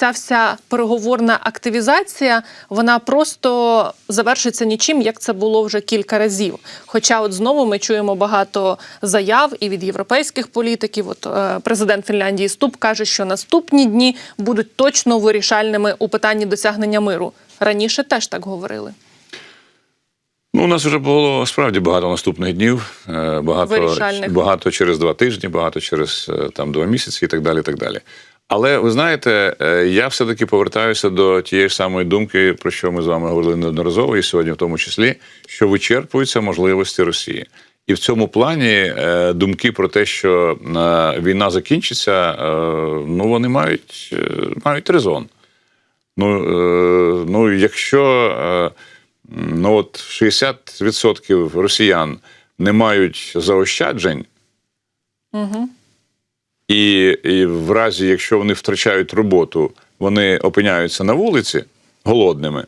ця вся переговорна активізація вона просто завершиться нічим, як це було вже кілька разів. Хоча, от знову ми чуємо багато заяв і від європейських політиків. От е, президент Фінляндії Ступ каже, що наступні дні будуть точно вирішальними у питанні досягнення миру. Раніше теж так говорили. Ну, у нас вже було справді багато наступних днів, е, багато, багато через два тижні, багато через е, там два місяці і так далі. І так далі. Але ви знаєте, е, я все-таки повертаюся до тієї ж самої думки, про що ми з вами говорили неодноразово, і сьогодні, в тому числі, що вичерпуються можливості Росії. І в цьому плані е, думки про те, що е, війна закінчиться, ну вони мають, мають резон. Ну, ну якщо ну, от 60% росіян не мають заощаджень, Угу. І, і в разі, якщо вони втрачають роботу, вони опиняються на вулиці голодними,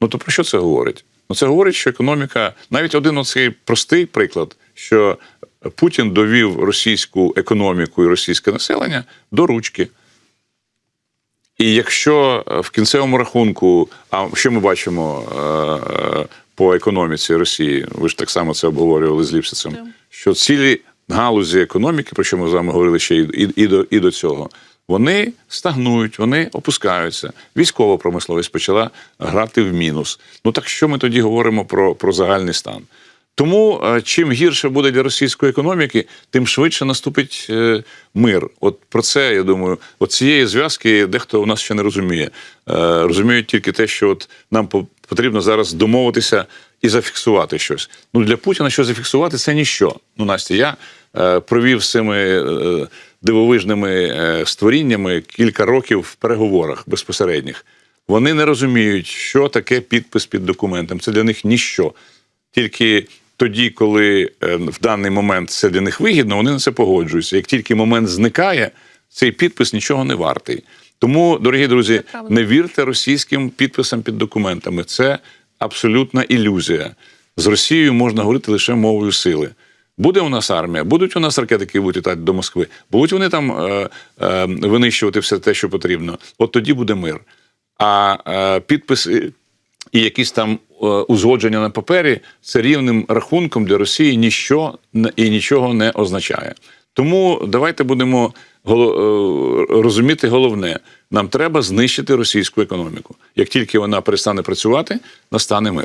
ну то про що це говорить? Ну це говорить, що економіка, навіть один оцей простий приклад, що Путін довів російську економіку і російське населення до ручки. І якщо е, в кінцевому рахунку, а що ми бачимо е, е, по економіці Росії, ви ж так само це обговорювали з Ліпсицем, що цілі галузі економіки, про що ми з вами говорили ще і, і, і, до, і до цього, вони стагнують, вони опускаються. Військова промисловість почала грати в мінус. Ну так що ми тоді говоримо про, про загальний стан? Тому е, чим гірше буде для російської економіки, тим швидше наступить е, мир. От про це я думаю, от цієї зв'язки дехто у нас ще не розуміє. Е, Розуміють тільки те, що от нам потрібно зараз домовитися і зафіксувати щось. Ну для Путіна що зафіксувати це ніщо. Ну, Настя, я е, провів з цими е, дивовижними е, створіннями кілька років в переговорах безпосередніх. Вони не розуміють, що таке підпис під документом. Це для них ніщо. Тільки тоді, коли е, в даний момент це для них вигідно, вони на це погоджуються. Як тільки момент зникає, цей підпис нічого не вартий. Тому, дорогі друзі, не вірте російським підписам під документами. Це абсолютна ілюзія. З Росією можна говорити лише мовою сили. Буде у нас армія, будуть у нас ракети, які будуть літати до Москви, будуть вони там е, е, винищувати все те, що потрібно. От тоді буде мир. А е, підписи і якісь там е, узгодження на папері це рівним рахунком для Росії ніщо і нічого не означає. Тому давайте будемо розуміти головне: нам треба знищити російську економіку. Як тільки вона перестане працювати, настане мир.